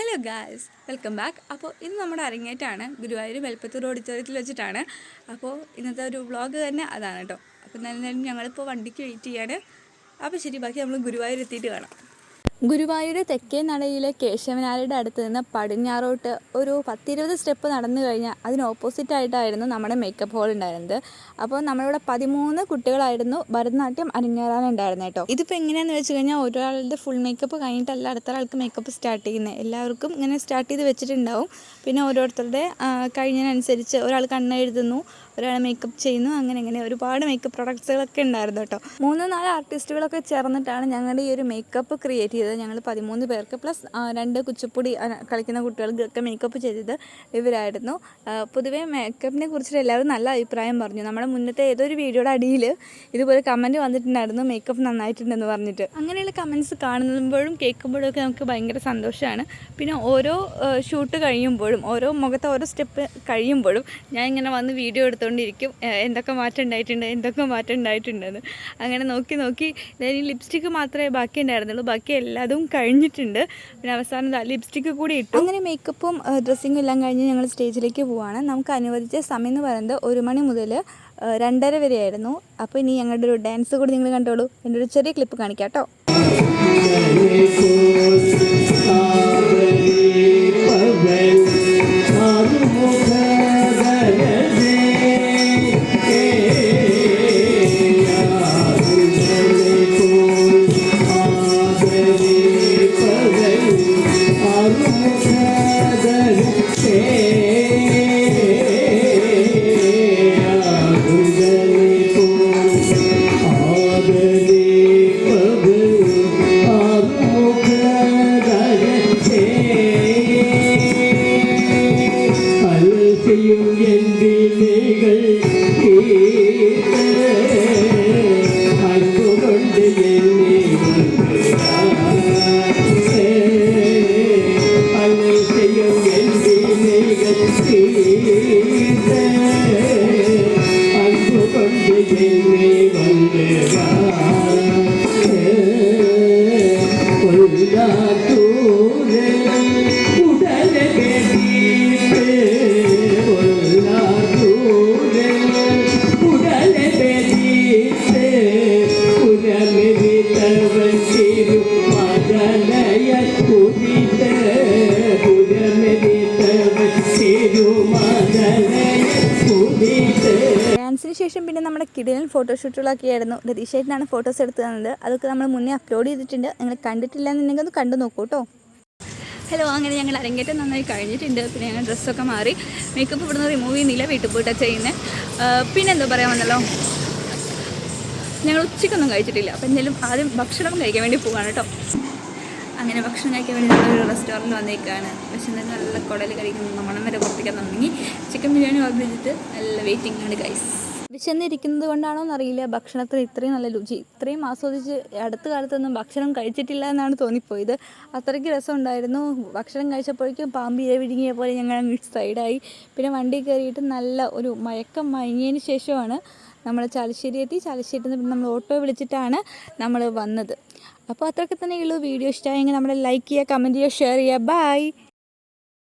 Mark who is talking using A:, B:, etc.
A: Hello guys welcome back അപ്പോൾ ഇന്ന് നമ്മുടെ അരങ്ങേറ്റാണ് ഗുരുവായൂർ വെൽപ്പത്തൂർ ഓഡിറ്റോറിയത്തിൽ വെച്ചിട്ടാണ്. അപ്പോൾ ഇന്നത്തെ ഒരു വ്ളോഗ് തന്നെ അതാണ് കേട്ടോ അപ്പോൾ എന്തായാലും ഞങ്ങളിപ്പോൾ വണ്ടിക്ക് വെയിറ്റ് ചെയ്യാണ്. അപ്പോൾ ശരി ബാക്കി നമ്മൾ ഗുരുവായൂർ എത്തിയിട്ട് കാണാം. ഗുരുവായൂർ തെക്കേ നടയിലെ കേശവനാരുടെ അടുത്ത് നിന്ന് പടിഞ്ഞാറോട്ട് ഒരു പത്തിരുപത് സ്റ്റെപ്പ് നടന്നു കഴിഞ്ഞാൽ അതിന് ഓപ്പോസിറ്റ് ആയിട്ടായിരുന്നു നമ്മുടെ മേക്കപ്പ് ഹോൾ ഉണ്ടായിരുന്നത്. അപ്പോൾ നമ്മളിവിടെ പതിമൂന്ന് കുട്ടികളായിരുന്നു ഭരതനാട്യം അരങ്ങേറാനുണ്ടായിരുന്നു കേട്ടോ. ഇതിപ്പോൾ എങ്ങനെയാണെന്ന് വെച്ച് കഴിഞ്ഞാൽ ഒരാളുടെ ഫുൾ മേക്കപ്പ് കഴിഞ്ഞിട്ടല്ല അടുത്ത ആൾക്ക് മേക്കപ്പ് സ്റ്റാർട്ട് ചെയ്യുന്നത്. എല്ലാവർക്കും ഇങ്ങനെ സ്റ്റാർട്ട് ചെയ്ത് വെച്ചിട്ടുണ്ടാവും. പിന്നെ ഓരോരുത്തരുടെ കഴിഞ്ഞതിനനുസരിച്ച് ഒരാൾ കണ്ണെഴുതുന്നു ഒരാൾ മേക്കപ്പ് ചെയ്യുന്നു അങ്ങനെ അങ്ങനെ ഒരുപാട് മേക്കപ്പ് പ്രൊഡക്ട്സുകളൊക്കെ ഉണ്ടായിരുന്നു കേട്ടോ. മൂന്ന് നാല് ആർട്ടിസ്റ്റുകളൊക്കെ ചേർന്നിട്ടാണ് ഞങ്ങളുടെ ഈ ഒരു മേക്കപ്പ് ക്രിയേറ്റ് ചെയ്തത്. ഞങ്ങൾ പതിമൂന്ന് പേർക്ക് പ്ലസ് രണ്ട് കുച്ചിപ്പുടി കളിക്കുന്ന കുട്ടികൾക്കൊക്കെ മേക്കപ്പ് ചെയ്തത് ഇവരായിരുന്നു. പൊതുവേ മേക്കപ്പിനെ കുറിച്ചിട്ട് എല്ലാവരും നല്ല അഭിപ്രായം പറഞ്ഞു. നമ്മുടെ മുന്നത്തെ ഏതൊരു വീഡിയോയുടെ അടിയിൽ ഇതുപോലെ കമന്റ് വന്നിട്ടുണ്ടായിരുന്നു മേക്കപ്പ് നന്നായിട്ടുണ്ടെന്ന് പറഞ്ഞിട്ട്. അങ്ങനെയുള്ള കമന്റ്സ് കാണുമ്പോഴും കേൾക്കുമ്പോഴും ഒക്കെ നമുക്ക് ഭയങ്കര സന്തോഷമാണ്. പിന്നെ ഓരോ ഷൂട്ട് കഴിയുമ്പോഴും ഓരോ മുഖത്തെ ഓരോ സ്റ്റെപ്പ് കഴിയുമ്പോഴും ഞാൻ ഇങ്ങനെ വന്ന് വീഡിയോ എടുത്തുകൊണ്ടിരിക്കും എന്തൊക്കെ മാറ്റം ഉണ്ടായിട്ടുണ്ട് എന്തൊക്കെ മാറ്റം ഉണ്ടായിട്ടുണ്ടെന്ന്. അങ്ങനെ നോക്കി നോക്കി ഇതായാലും ലിപ്സ്റ്റിക്ക് മാത്രമേ ബാക്കി ഉണ്ടായിരുന്നുള്ളൂ ബാക്കി എല്ലാതും കഴിഞ്ഞിട്ടുണ്ട്. പിന്നെ അവസാനം ലിപ്സ്റ്റിക്ക് കൂടി ഇട്ടു. അങ്ങനെ മേക്കപ്പും ഡ്രസ്സിങ്ങും എല്ലാം കഴിഞ്ഞ് ഞങ്ങൾ സ്റ്റേജിലേക്ക് പോവാണ്. നമുക്ക് അനുവദിച്ച സമയം എന്ന് പറയുന്നത് ഒരു മണി മുതൽ രണ്ടര വരെയായിരുന്നു. അപ്പോൾ ഇനി ഞങ്ങളുടെ ഒരു ഡാൻസ് കൂടി നിങ്ങൾ കണ്ടോളൂ. എന്റെ ഒരു ചെറിയ ക്ലിപ്പ് കാണിക്കാം കേട്ടോ. ഡാൻസിന് ശേഷം പിന്നെ നമ്മുടെ കിടിലൻ ഫോട്ടോഷൂട്ടുകളൊക്കെ ആയിരുന്നു രതീഷായിട്ടാണ് ഫോട്ടോസ് എടുത്തു തന്നത് അതൊക്കെ നമ്മൾ മുന്നേ അപ്ലോഡ് ചെയ്തിട്ടുണ്ട്. നിങ്ങൾ കണ്ടിട്ടില്ല എന്നുണ്ടെങ്കിൽ ഒന്ന് കണ്ടു നോക്കൂ കേട്ടോ. ഹലോ അങ്ങനെ ഞങ്ങൾ അരങ്ങേറ്റം നന്നായി കഴിഞ്ഞിട്ടുണ്ട്. പിന്നെ ഞങ്ങൾ ഡ്രസ്സൊക്കെ മാറി. മേക്കപ്പ് ഇവിടുന്ന് റിമൂവ് ചെയ്യുന്നില്ല വീട്ടിൽ പോയിട്ടാണ് ചെയ്യുന്നത് പിന്നെ എന്താ പറയാൻ വന്നല്ലോ? ഞങ്ങൾ ഉച്ചയ്ക്കൊന്നും കഴിച്ചിട്ടില്ല. അപ്പം എന്തായാലും ആദ്യം ഭക്ഷണം കഴിക്കാൻ വേണ്ടി പോവാണ് കേട്ടോ. അങ്ങനെ ഭക്ഷണം കഴിക്കാൻ വേണ്ടി നമ്മളൊരു റെസ്റ്റോറന്റ് വന്നേക്കാണ്. പക്ഷെ തന്നെ നല്ല കുടൽ കഴിക്കുന്ന മണം വരെ തുടങ്ങി. ചിക്കൻ ബിരിയാണി ഓർഡർ ചെയ്തിട്ട് നല്ല വെയിറ്റിംഗ് ആണ് ഗൈസ് വിശന്നിരിക്കുന്നത് കൊണ്ടാണോ എന്നറിയില്ല. ഭക്ഷണത്തിന് ഇത്രയും നല്ല രുചി ഇത്രയും ആസ്വദിച്ച് അടുത്ത കാലത്തൊന്നും ഭക്ഷണം കഴിച്ചിട്ടില്ല എന്നാണ് തോന്നിപ്പോയത്. അത്രയ്ക്ക് രസമുണ്ടായിരുന്നു. ഭക്ഷണം കഴിച്ചപ്പോഴേക്കും പാമ്പ് ഇര വിഴുങ്ങിയ പോലെ ഞങ്ങൾ സൈഡായി പിന്നെ വണ്ടി കയറിയിട്ട് നല്ല ഒരു മയക്കം മയങ്ങിയതിന് ശേഷമാണ് നമ്മൾ ചാലശ്ശേരി എത്തി. ചാലശ്ശേരി നിന്ന് പിന്നെ നമ്മൾ ഓട്ടോ വിളിച്ചിട്ടാണ് നമ്മൾ വന്നത്. അപ്പോൾ അത്രയൊക്കെ തന്നെയുള്ളൂ വീഡിയോ ഇഷ്ടമായെങ്കിൽ നമ്മളെ ലൈക്ക് ചെയ്യുക കമന്റ് ചെയ്യുക ഷെയർ ചെയ്യുക. ബൈ